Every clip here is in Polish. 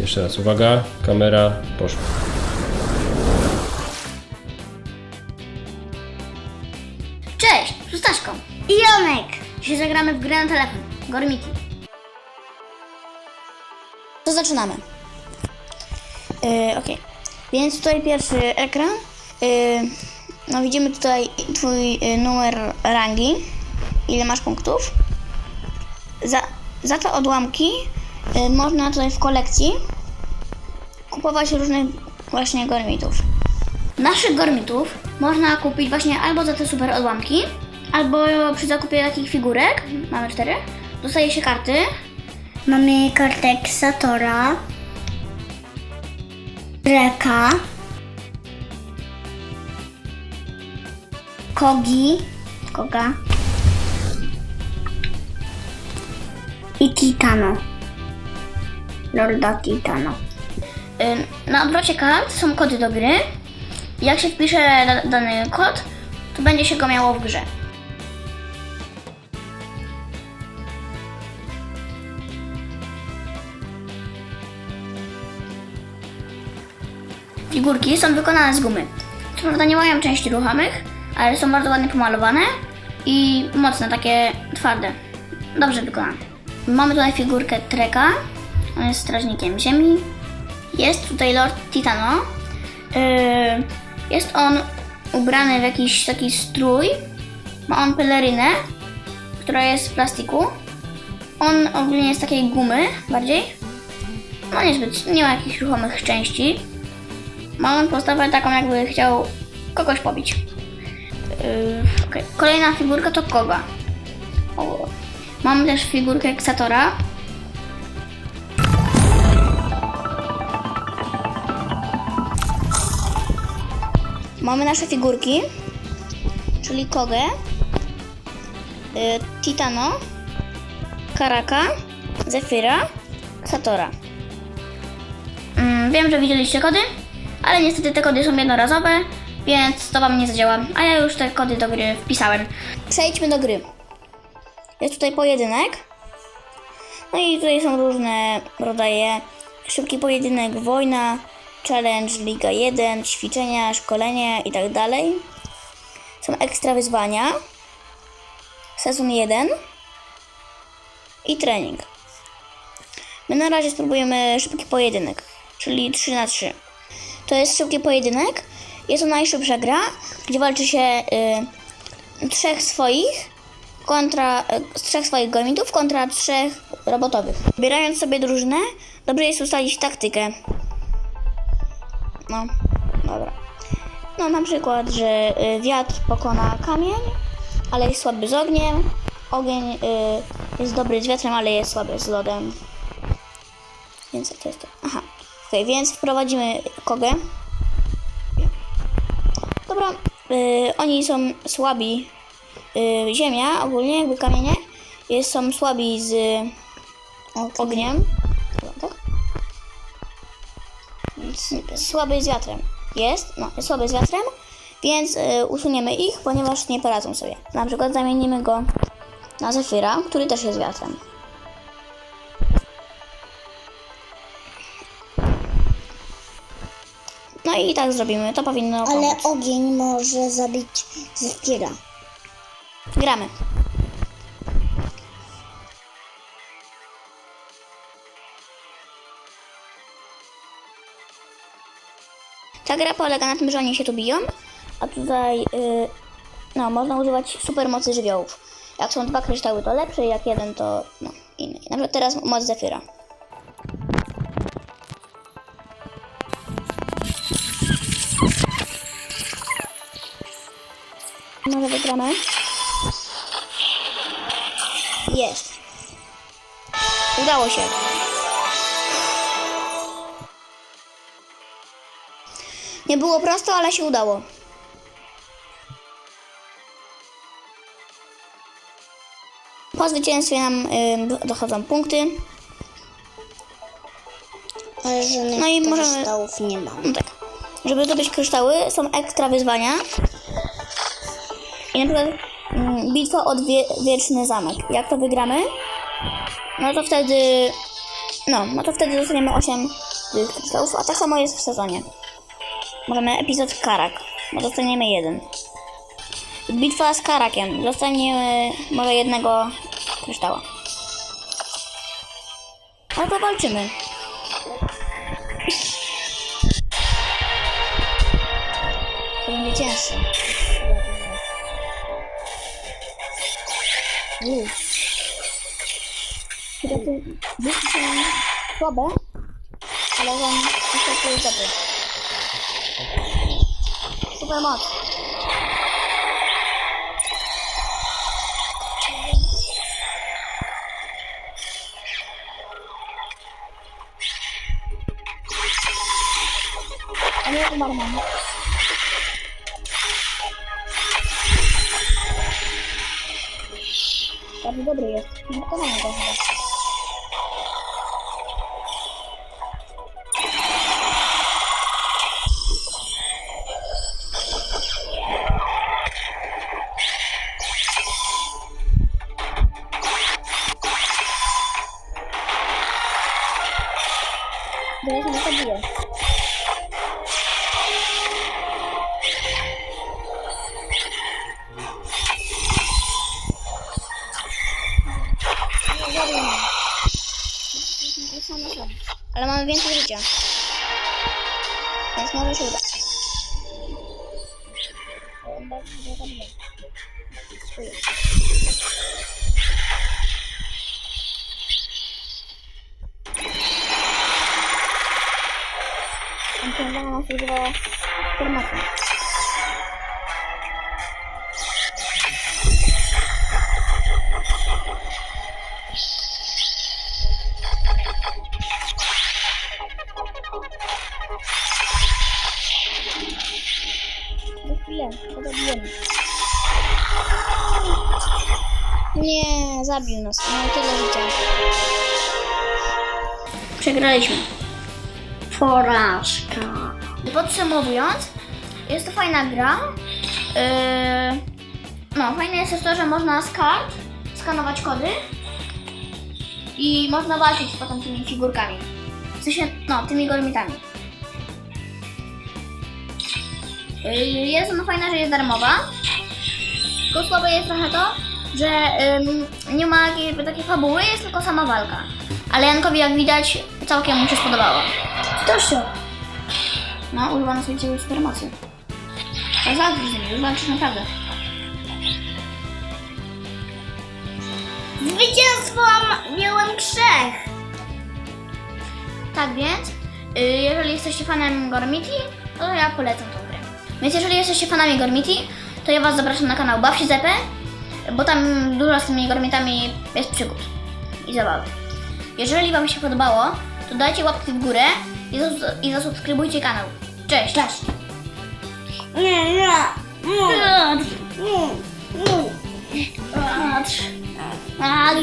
Jeszcze raz, uwaga, kamera, poszła. Cześć, tu Staszką. I Jonek. Dzisiaj zagramy w grę na telefon. Gormiti. To zaczynamy. Yy, ok. Więc tutaj pierwszy ekran. Yy, no widzimy tutaj twój yy, numer rangi. Ile masz punktów. Za, za te odłamki można tutaj w kolekcji kupować różnych właśnie gormitów. Naszych gormitów można kupić właśnie albo za te super odłamki, albo przy zakupie takich figurek, mamy cztery, dostaje się karty. Mamy kartę Satora, Reka, Kogi, Koga i Titano. Lorda Titano. Y, Na odwrocie kart są kody do gry. Jak się wpisze da- dany kod, to będzie się go miało w grze. Figurki są wykonane z gumy. Co prawda nie mają części ruchomych, ale są bardzo ładnie pomalowane i mocne, takie twarde. Dobrze wykonane. Mamy tutaj figurkę Treka. On jest strażnikiem ziemi. Jest tutaj Lord Titano. Yy, jest on ubrany w jakiś taki strój. Ma on pelerynę, która jest z plastiku. On ogólnie jest takiej gumy bardziej. No niezbyt, nie ma jakichś ruchomych części. Ma on postawę taką, jakby chciał kogoś pobić. Yy, okej. Kolejna figurka to Koga. O. Mamy też figurkę Ksatora. Mamy nasze figurki, czyli Kogę, y, Titano, Karaka, Zefira, Satora. Mm, wiem, że widzieliście kody, ale niestety te kody są jednorazowe, więc to Wam nie zadziała, a ja już te kody do gry wpisałem. Przejdźmy do gry. Jest tutaj pojedynek. No i tutaj są różne rodzaje. Szybki pojedynek, wojna, challenge, liga 1, ćwiczenia, szkolenie i tak dalej. Są ekstra wyzwania. Sezon 1 i trening. My na razie spróbujemy szybki pojedynek, czyli 3 na 3 To jest szybki pojedynek. Jest to najszybsza gra, gdzie walczy się y, trzech swoich kontra, y, trzech swoich gomitów kontra trzech robotowych. Wybierając sobie drużynę, dobrze jest ustalić taktykę. No, dobra. No na przykład, że y, wiatr pokona kamień, ale jest słaby z ogniem. Ogień y, jest dobry z wiatrem, ale jest słaby z lodem. Więc to jest to. Aha. Okej, więc wprowadzimy kogę. Dobra. Y, oni są słabi. Ziemia ogólnie, jakby kamienie, jest, są słabi z ogniem. Słaby z wiatrem. Jest, no, jest słaby z wiatrem, więc y, usuniemy ich, ponieważ nie poradzą sobie. Na przykład zamienimy go na Zefira, który też jest wiatrem. No i tak zrobimy, to powinno Ale pomóc. ogień może zabić Zefira. Gramy. Ta gra polega na tym, że oni się tu biją, a tutaj yy, no, można używać supermocy żywiołów. Jak są dwa kryształy to lepsze, jak jeden to no, inny. Na przykład teraz moc Zefira. Może wygramy? Jest. Udało się. Nie było prosto, ale się udało. Po zwycięstwie nam y, dochodzą punkty. Ale żadnych No i możemy- kryształów nie mam. No tak. Żeby zdobyć kryształy, są ekstra wyzwania. I na przykład mm, bitwa o dwie, wieczny zamek. Jak to wygramy, no to wtedy No, no to wtedy dostaniemy 8 tych kryształów, a tak samo jest w sezonie. Możemy epizod Karak, bo dostaniemy jeden. Bitwa z Karakiem, dostaniemy może jednego kryształa. Ale to walczymy. To będzie cięższe. To słabe, ale on niestety jest dobry. Super moc. A nie umarł mam. Bardzo dobry jest. Nie pokonamy go sam. Ale mamy więcej życia. Więc może się uda. O, on na nas używa formacji. Za chwilę, to zabijemy. Nie, zabił nas. Miał tyle życia. Przegraliśmy. Porażka. Podsumowując, jest to fajna gra. Yy, no, fajne jest też to, że można z kart skanować kody i można walczyć potem tymi figurkami. W sensie, no, tymi gormitami. Yy, jest ona fajna, że jest darmowa. Tylko słabe jest trochę to, że ym, nie ma jakby takiej fabuły, jest tylko sama walka. Ale Jankowi, jak widać, całkiem mu się spodobało. To się. No, używa na swojej super mocy. To walczysz z nimi, walczysz naprawdę. Zwycięstwo miałem trzech. Tak więc, y, jeżeli jesteście fanem Gormiti, to ja polecam tą grę. Więc jeżeli jesteście fanami Gormiti, to ja was zapraszam na kanał Baw się Zepę, bo tam dużo z tymi Gormitami jest przygód i zabawy. Jeżeli wam się podobało, to dajcie łapki w górę i, zas- i zasubskrybujcie kanał. Cześć! Cześć! Nie, nie. Nie, nie.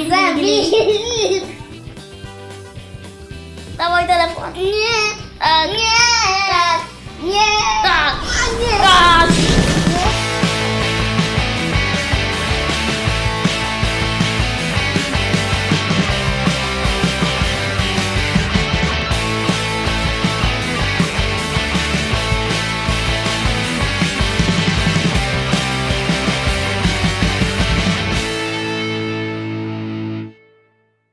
Zabij. Dawaj telefon! Nie. Tak. Nie.